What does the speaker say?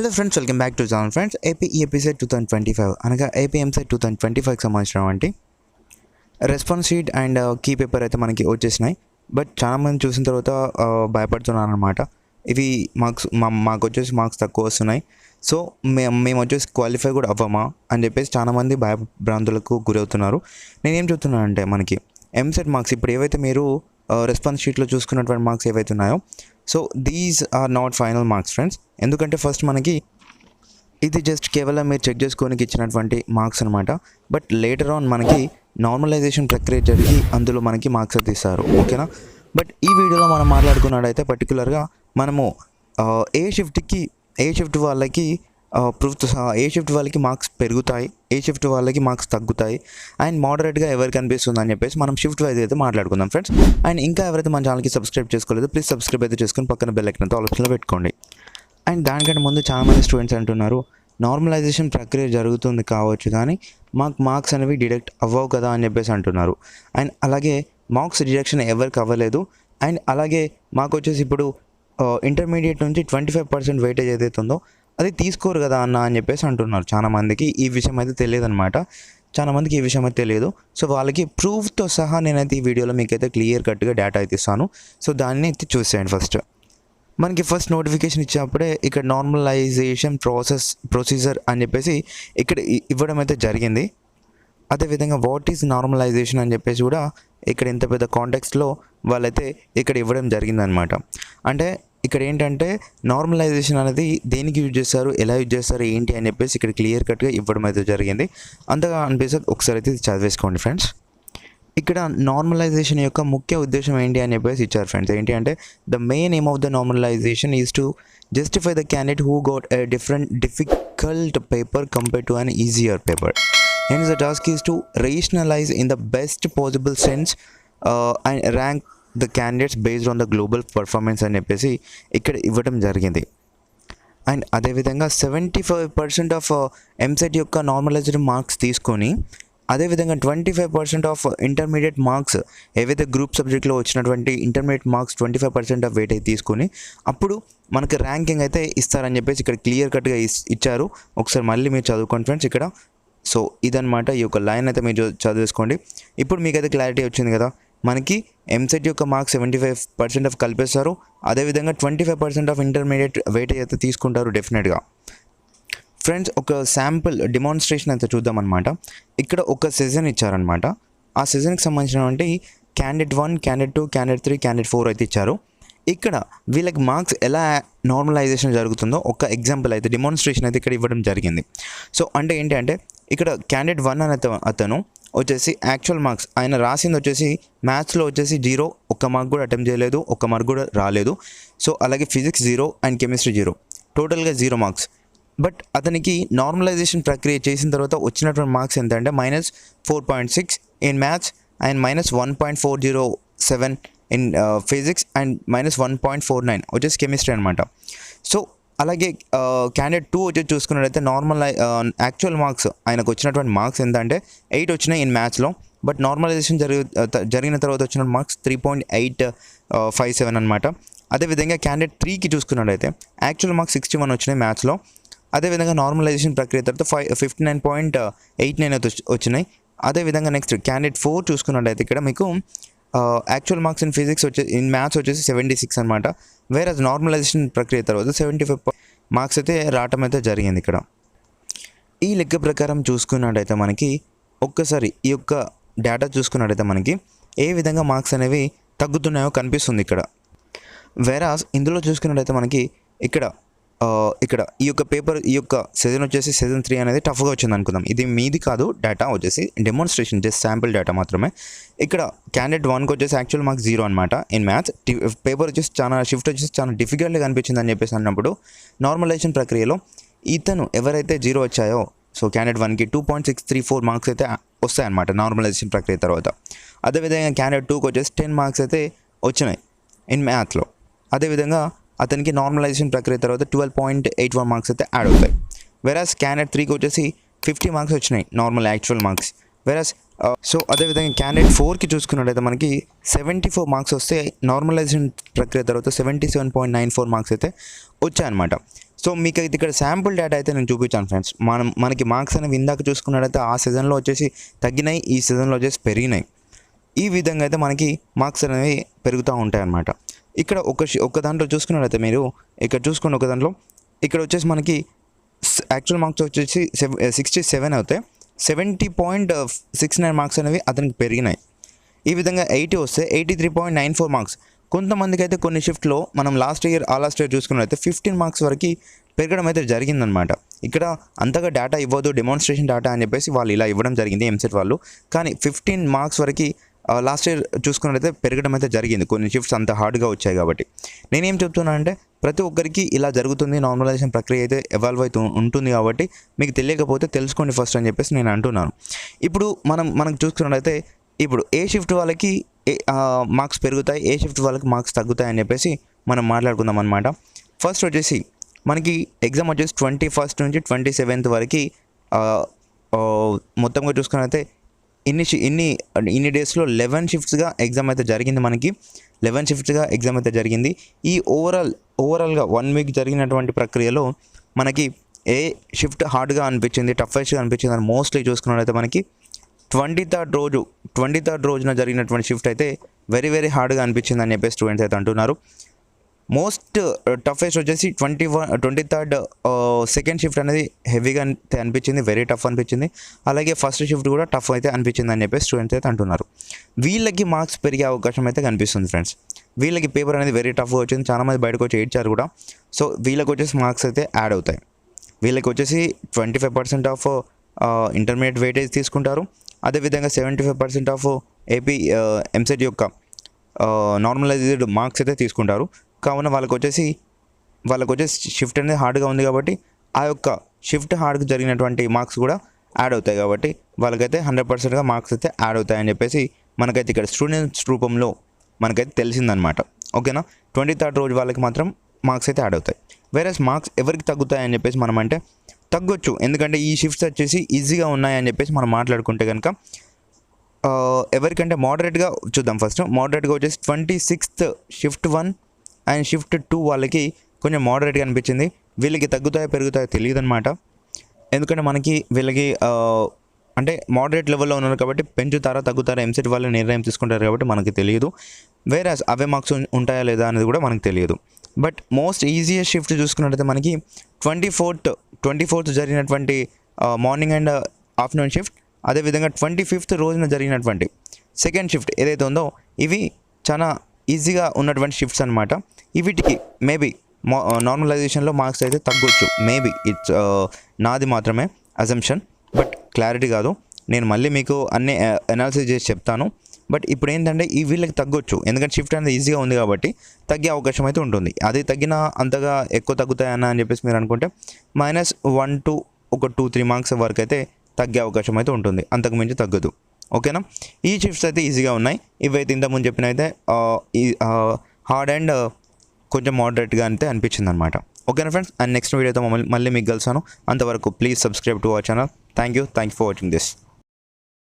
Hello friends welcome back to channel friends AP episode two thousand twenty five అనగా ఏపీఎంసైడ్ two thousand twenty ఫైవ్కి సంబంధించినటువంటి response sheet and key paper అయితే మనకి వచ్చేసినాయి. But చాలామంది చూసిన తర్వాత uh, భయపడుతున్నారనమాట భయపడుతున్నారు అనమాట ఇవి మార్క్స్ మా మాకు వచ్చేసి మార్క్స్ తక్కువ వస్తున్నాయి. సో మేము మేము వచ్చేసి క్వాలిఫై కూడా అవ్వమా అని చెప్పేసి చాలామంది భయభ్రాంతులకు గురవుతున్నారు. నేనేం చెప్తున్నానంటే మనకి ఎంసెట్ మార్క్స్ ఇప్పుడు ఏవైతే మీరు uh, రెస్పాన్స్ షీట్లో చూసుకున్నటువంటి మార్క్స్ ఏవైతే ఉన్నాయో so these are not final marks friends ఎందుకంటే ఫస్ట్ మనకి ఇది జస్ట్ కేవలం మీరు చెక్ చేసుకోనికి ఇచ్చినటువంటి మార్క్స్ అనమాట బట్ లేటర్ ఆన్ మనకి నార్మలైజేషన్ ప్రక్రియ జరిగి అందులో మనకి మార్క్స్ అయితే ఇస్తారు. ఓకేనా బట్ ఈ వీడియోలో మనం మాట్లాడుకున్నట్టయితే పర్టికులర్గా మనము ఏ షిఫ్ట్కి ఏ షిఫ్ట్ వాళ్ళకి ప్రూఫ్తో సహా ఏ షిఫ్ట్ వాళ్ళకి మార్క్స్ పెరుగుతాయి ఏ షిఫ్ట్ వాళ్ళకి మార్క్స్ తగ్గుతాయి అండ్ మోడరేట్గా ఎవరికి అనిపిస్తుంది అని చెప్పేసి మనం షిఫ్ట్ వైజ్ అయితే మాట్లాడుకుందాం ఫ్రెండ్స్. అండ్ ఇంకా ఎవరైతే మన ఛానల్కి సబ్స్క్రైబ్ చేసుకోలేదు ప్లీజ్ సబ్స్క్రైబ్ అయితే చేసుకుని పక్కన బెల్ ఐకన్తో ఆలోచనలో పెట్టుకోండి. అండ్ దానికంటే ముందు చాలామంది స్టూడెంట్స్ అంటున్నారు నార్మలైజేషన్ ప్రక్రియ జరుగుతుంది కావచ్చు కానీ మాకు మార్క్స్ అనేవి డిడక్ట్ అవ్వవు కదా అని చెప్పేసి అంటున్నారు. అండ్ అలాగే మార్క్స్ డిడక్షన్ ఎవరికి అవ్వలేదు అండ్ అలాగే మాకు వచ్చేసి ఇప్పుడు ఇంటర్మీడియట్ నుంచి ట్వంటీ ఫైవ్ పర్సెంట్ వెయిటేజ్ ఏదైతే ఉందో అది తీసుకోరు కదా అన్న అని చెప్పేసి అంటున్నారు చాలా మందికి ఈ విషయం అయితే తెలియదు అనమాట చాలా మందికి ఈ విషయం అయితే తెలియదు. సో వాళ్ళకి ప్రూఫ్తో సహా నేనైతే ఈ వీడియోలో మీకైతే క్లియర్ కట్గా డేటా అయితే ఇస్తాను. సో దాన్ని అయితే చూసేయండి ఫస్ట్. మనకి ఫస్ట్ నోటిఫికేషన్ ఇచ్చినప్పుడే ఇక్కడ నార్మలైజేషన్ ప్రాసెస్ ప్రొసీజర్ అని చెప్పేసి ఇక్కడ ఇ- ఇవ్వడం అయితే జరిగింది. అదేవిధంగా వాట్ ఈజ్ నార్మలైజేషన్ అని చెప్పేసి కూడా ఇక్కడ ఇంత పెద్ద కాంటాక్ట్స్లో వాళ్ళైతే ఇక్కడ ఇవ్వడం జరిగిందనమాట అంటే ఇక్కడ ఏంటంటే నార్మలైజేషన్ అనేది దేనికి యూజ్ చేస్తారు ఎలా యూజ్ చేస్తారు ఏంటి అని చెప్పేసి ఇక్కడ క్లియర్ కట్గా ఇవ్వడం అయితే జరిగింది. అంతగా అనిపిస్తుంది. ఒకసారి అయితే చదివేసుకోండి ఫ్రెండ్స్ ఇక్కడ నార్మలైజేషన్ యొక్క ముఖ్య ఉద్దేశం ఏంటి అని చెప్పేసి ఇచ్చారు ఫ్రెండ్స్ ఏంటి అంటే the main aim of the normalization is to justify the candidate who got a different difficult paper compare to an easier paper and the task is to rationalize in the best possible sense and rank the candidates based on the global performance అని చెప్పేసి ఇక్కడ ఇవ్వడం జరిగింది. And అదేవిధంగా seventy five percent of uh, EAMCET యొక్క normalised marks తీసుకొని అదేవిధంగా twenty five percent of uh, intermediate marks ఏవైతే గ్రూప్ సబ్జెక్ట్లో వచ్చినటువంటి intermediate marks twenty five percent of weight అయితే తీసుకొని అప్పుడు మనకి ర్యాంకింగ్ అయితే ఇస్తారని చెప్పేసి ఇక్కడ క్లియర్ కట్గా ఇచ్చారు. ఒకసారి మళ్ళీ మీరు చదువుకోండి ఫ్రెండ్స్ ఇక్కడ. సో ఇదనమాట ఈ యొక్క లైన్ అయితే మీరు చదివేసుకోండి. ఇప్పుడు మీకైతే క్లారిటీ వచ్చింది కదా. మనకి ఎంసెట్ యొక్క marks seventy five percent of కలిపేస్తారు. అదేవిధంగా twenty five percent of intermediate weight అయితే తీసుకుంటారు డెఫినెట్గా ఫ్రెండ్స్ ఒక శాంపుల్ డిమాన్స్ట్రేషన్ అయితే చూద్దామన్నమాట ఇక్కడ ఒక సెజన్ ఇచ్చారనమాట ఆ సెజన్కి సంబంధించినటువంటి candidate one candidate two candidate three candidate four అయితే ఇచ్చారు. ఇక్కడ వీళ్ళకి మార్క్స్ ఎలా నార్మలైజేషన్ జరుగుతుందో ఒక ఎగ్జాంపుల్ అయితే డిమాన్స్ట్రేషన్ అయితే ఇక్కడ ఇవ్వడం జరిగింది. సో అంటే ఏంటి అంటే ఇక్కడ క్యాండిడేట్ వన్ అనే అతను వచ్చేసి యాక్చువల్ మార్క్స్ ఆయన రాసింది వచ్చేసి మ్యాథ్స్లో వచ్చేసి జీరో ఒక్క మార్క్ కూడా అటెంప్ట్ చేయలేదు ఒక్క మార్క్ కూడా రాలేదు. సో అలాగే physics zero and chemistry zero. టోటల్గా జీరో మార్క్స్ బట్ అతనికి నార్మలైజేషన్ ప్రక్రియ చేసిన తర్వాత వచ్చినటువంటి మార్క్స్ ఎంత అంటే minus four point six in maths and minus one point four zero seven in physics and minus one point four nine వచ్చేసి chemistry అనమాట సో అలాగే క్యాండిడేట్ టూ వచ్చి చూసుకున్నట్లయితే నార్మల్ యాక్చువల్ మార్క్స్ ఆయనకు వచ్చినటువంటి మార్క్స్ ఎంత అంటే ఎయిట్ వచ్చినాయి ఇన్ మ్యాథ్స్లో బట్ నార్మలైజేషన్ జరిగి జరిగిన తర్వాత వచ్చిన marks three point eight five seven అనమాట అదేవిధంగా క్యాండిడేట్ త్రీకి చూసుకున్నట్లయితే యాక్చువల్ మార్క్స్ సిక్స్టీ వన్ వచ్చినాయి మ్యాథ్స్లో అదేవిధంగా నార్మలైజేషన్ ప్రక్రియ తర్వాత five fifty nine point eight nine అయితే వచ్చినాయి. అదేవిధంగా నెక్స్ట్ క్యాండిడేట్ ఫోర్ చూసుకున్నట్లయితే ఇక్కడ మీకు యాక్చువల్ మార్క్స్ ఇన్ ఫిజిక్స్ వచ్చే ఇన్ మ్యాథ్స్ వచ్చేసి సెవెంటీ సిక్స్ అనమాట వేరే నార్మలైజేషన్ ప్రక్రియ తర్వాత సెవెంటీ ఫైవ్ మార్క్స్ అయితే రావటం అయితే జరిగింది ఇక్కడ. ఈ లెక్క ప్రకారం చూసుకున్నట్టయితే మనకి ఒక్కసారి ఈ యొక్క డేటా చూసుకున్నట్టయితే మనకి ఏ విధంగా మార్క్స్ అనేవి తగ్గుతున్నాయో కనిపిస్తుంది ఇక్కడ. వేరాస్ ఇందులో చూసుకున్నట్టయితే మనకి ఇక్కడ ఇక్కడ ఈ యొక్క పేపర్ ఈ యొక్క సెజన్ వచ్చేసి సెజన్ త్రీ అనేది టఫ్గా వచ్చింది అనుకుందాం. ఇది మీది కాదు డేటా వచ్చేసి డెమోన్స్ట్రేషన్ జస్ట్ శాంపుల్ డేటా మాత్రమే. ఇక్కడ క్యాండిడేట్ వన్కి వచ్చేసి యాక్చువల్ మార్క్స్ జీరో అనమాట ఇన్ మ్యాథ్స్ పేపర్ వచ్చేసి చాలా షిఫ్ట్ వచ్చేసి చాలా డిఫికల్ట్గా అనిపించింది అని చెప్పేసి అన్నప్పుడు నార్మలైజేషన్ ప్రక్రియలో ఇతను ఎవరైతే జీరో వచ్చాయో సో క్యాండిడేట్ వన్కి two point six three four marks అయితే వస్తాయన్నమాట నార్మలైజేషన్ ప్రక్రియ తర్వాత. అదేవిధంగా క్యాండిడేట్ టూకి వచ్చేసి టెన్ మార్క్స్ అయితే వచ్చినాయి. ఇన్ మ్యాథ్లో అదేవిధంగా అతనికి నార్మలైజేషన్ ప్రక్రియ తర్వాత twelve point eight one marks అయితే యాడ్ అవుతాయి. వెరాస్ క్యాండిడేట్ త్రీకి వచ్చేసి ఫిఫ్టీ మార్క్స్ వచ్చినాయి normal actual marks versus so అదేవిధంగా క్యాండిడేట్ ఫోర్కి చూసుకున్నట్టయితే మనకి సెవెంటీ ఫోర్ మార్క్స్ వస్తే నార్మలైజేషన్ ప్రక్రియ తర్వాత seventy seven point nine four marks అయితే వచ్చాయన్నమాట. సో మీకు అయితే ఇక్కడ శాంపుల్ డేటా అయితే నేను చూపించాను ఫ్రెండ్స్ మనం మనకి మార్క్స్ అనేవి ఇందాక చూసుకున్నట్టయితే ఆ సీజన్లో వచ్చేసి తగ్గినాయి ఈ సీజన్లో వచ్చేసి పెరిగినాయి. ఈ విధంగా అయితే మనకి మార్క్స్ అనేవి పెరుగుతూ ఉంటాయి అన్నమాట ఇక్కడ ఒక షి- ఒక దాంట్లో చూసుకున్నట్లయితే మీరు ఇక్కడ చూసుకున్న ఒక దాంట్లో. ఇక్కడ వచ్చేసి మనకి యాక్చువల్ మార్క్స్ వచ్చేసి సిక్స్టీ సెవెన్ అవుతాయి seventy point six nine marks అనేవి అతనికి పెరిగినాయి. ఈ విధంగా ఎయిటీ వస్తే eighty three point nine four marks కొంతమందికి అయితే కొన్ని షిఫ్ట్లో మనం లాస్ట్ ఇయర్ ఆ లాస్ట్ ఇయర్ చూసుకున్నట్లయితే ఫిఫ్టీన్ మార్క్స్ వరకు పెరగడం అయితే జరిగిందనమాట ఇక్కడ అంతగా డేటా ఇవ్వదు డెమాన్స్ట్రేషన్ డేటా అని చెప్పేసి వాళ్ళు ఇలా ఇవ్వడం జరిగింది ఎంసెట్ వాళ్ళు. కానీ ఫిఫ్టీన్ మార్క్స్ వరకు లాస్ట్ ఇయర్ చూసుకున్నట్లయితే పెరగడం అయితే జరిగింది. కొన్ని షిఫ్ట్స్ అంత హార్డ్గా వచ్చాయి కాబట్టి. నేనేం చెప్తున్నానంటే ప్రతి ఒక్కరికి ఇలా జరుగుతుంది నార్మలైజేషన్ ప్రక్రియ అయితే ఎవాల్వ్ అవుతూ ఉంటుంది కాబట్టి మీకు తెలియకపోతే తెలుసుకోండి ఫస్ట్ అని చెప్పేసి నేను అంటున్నాను. ఇప్పుడు మనం మనం చూసుకున్నట్లయితే ఇప్పుడు ఏ షిఫ్ట్ వాళ్ళకి ఏ మార్క్స్ పెరుగుతాయి ఏ షిఫ్ట్ వాళ్ళకి మార్క్స్ తగ్గుతాయి అని చెప్పేసి మనం మాట్లాడుకుందాం అనమాట ఫస్ట్ వచ్చేసి మనకి ఎగ్జామ్ వచ్చేసి ట్వంటీ ఫస్ట్ నుంచి ట్వంటీ సెవెంత్ వరకు మొత్తంగా చూసుకున్నట్లయితే ఇన్ని షి- ఇన్ని ఇన్ని డేస్లో లెవెన్ షిఫ్ట్స్గా ఎగ్జామ్ అయితే జరిగింది మనకి. లెవెన్ షిఫ్ట్స్గా ఎగ్జామ్ అయితే జరిగింది. ఈ ఓవరాల్ ఓవరాల్గా వన్ వీక్ జరిగినటువంటి ప్రక్రియలో మనకి ఏ షిఫ్ట్ హార్డ్గా అనిపించింది టఫెస్ట్గా అనిపించింది అని మోస్ట్లీ చూసుకున్నట్లయితే మనకి ట్వంటీ థర్డ్ రోజు ట్వంటీ థర్డ్ రోజున జరిగినటువంటి షిఫ్ట్ అయితే వెరీ వెరీ హార్డ్గా అనిపించింది అని చెప్పి స్టూడెంట్స్ అయితే అంటున్నారు. మోస్ట్ uh, టఫెస్ట్ వచ్చేసి twenty one twenty third uh, second shift అనేది హెవీగా అనిపించింది వెరీ టఫ్ అనిపించింది. అలాగే ఫస్ట్ షిఫ్ట్ కూడా టఫ్ అయితే అనిపించింది అని చెప్పేసి స్టూడెంట్స్ అయితే అంటున్నారు. వీళ్ళకి మార్క్స్ పెరిగే అవకాశం అయితే కనిపిస్తుంది ఫ్రెండ్స్ వీళ్ళకి పేపర్ అనేది వెరీ టఫ్ వచ్చింది చాలామంది బయటకు వచ్చి ఏడ్చారు కూడా. సో వీళ్ళకి వచ్చేసి మార్క్స్ అయితే యాడ్ అవుతాయి. వీళ్ళకి వచ్చేసి twenty five percent of intermediate weightage తీసుకుంటారు. అదేవిధంగా seventy five percent of AP EAMCET యొక్క uh, నార్మలైజ్డ్ మార్క్స్ అయితే తీసుకుంటారు. కావున వాళ్ళకి వచ్చేసి వాళ్ళకి వచ్చేసి షిఫ్ట్ అనేది హార్డ్గా ఉంది కాబట్టి ఆ యొక్క షిఫ్ట్ హార్డ్కి జరిగినటువంటి మార్క్స్ కూడా యాడ్ అవుతాయి కాబట్టి వాళ్ళకైతే హండ్రెడ్ పర్సెంట్గా మార్క్స్ అయితే యాడ్ అవుతాయని చెప్పేసి మనకైతే ఇక్కడ స్టూడెంట్స్ రూపంలో మనకైతే తెలిసిందనమాట ఓకేనా? ట్వంటీ థర్డ్ రోజు వాళ్ళకి మాత్రం మార్క్స్ అయితే యాడ్ అవుతాయి. వేరే మార్క్స్ ఎవరికి తగ్గుతాయని చెప్పేసి మనం అంటే తగ్గొచ్చు. ఎందుకంటే ఈ షిఫ్ట్స్ వచ్చేసి ఈజీగా ఉన్నాయని చెప్పేసి మనం మాట్లాడుకుంటే కనుక ఎవరికంటే మోడరేట్గా చూద్దాం ఫస్ట్ మోడరేట్గా వచ్చేసి twenty sixth shift one and shift two వాళ్ళకి కొంచెం మోడరేట్గా అనిపించింది. వీళ్ళకి తగ్గుతాయో పెరుగుతాయో తెలియదు అనమాట ఎందుకంటే మనకి వీళ్ళకి అంటే మోడరేట్ లెవెల్లో ఉన్నారు కాబట్టి పెంచుతారా తగ్గుతారా ఎంసెట్ వాళ్ళు నిర్ణయం తీసుకుంటారు కాబట్టి మనకి తెలియదు. వేరే అవే మార్క్స్ ఉంటాయా లేదా అనేది కూడా మనకు తెలియదు. బట్ మోస్ట్ ఈజియెస్ట్ షిఫ్ట్ చూసుకున్నట్టయితే మనకి ట్వంటీ ఫోర్త్ ట్వంటీ ఫోర్త్ జరిగినటువంటి మార్నింగ్ అండ్ ఆఫ్టర్నూన్ షిఫ్ట్ అదేవిధంగా ట్వంటీ ఫిఫ్త్ రోజున జరిగినటువంటి సెకండ్ షిఫ్ట్ ఏదైతే ఉందో ఇవి చాలా ఈజీగా ఉన్నటువంటి షిఫ్ట్స్ అనమాట వీటికి మేబీ నార్మలైజేషన్లో మార్క్స్ అయితే తగ్గొచ్చు. మేబీ ఇట్స్ uh, నాది మాత్రమే అజంప్షన్ బట్ క్లారిటీ కాదు. నేను మళ్ళీ మీకు అన్ని uh, అనాలిసిస్ చేసి చెప్తాను. బట్ ఇప్పుడు ఏంటంటే ఈ వీళ్ళకి తగ్గొచ్చు. ఎందుకంటే షిఫ్ట్ అనేది ఈజీగా ఉంది కాబట్టి తగ్గే అవకాశం అయితే ఉంటుంది. అది తగ్గినా అంతగా ఎక్కువ తగ్గుతాయన్న అని చెప్పేసి మీరు అనుకుంటే మైనస్ వన్ టు ఒక టూ త్రీ మార్క్స్ వరకు అయితే తగ్గే అవకాశం అయితే ఉంటుంది. అంతకు మించి తగ్గదు. ఓకేనా? ఈ చిప్స్ అయితే ఈజీగా ఉన్నాయి. ఇవైతే ఇంతకుముందు చెప్పిన అయితే ఈ హార్డ్ అండ్ కొంచెం మోడరేట్గా అయితే అనిపించింది అనమాట ఓకేనా ఫ్రెండ్స్ అండ్ నెక్స్ట్ వీడియోతో మళ్ళీ మళ్ళీ మీకు కలిసాను అంతవరకు please subscribe to our channel thank you thank you for watching this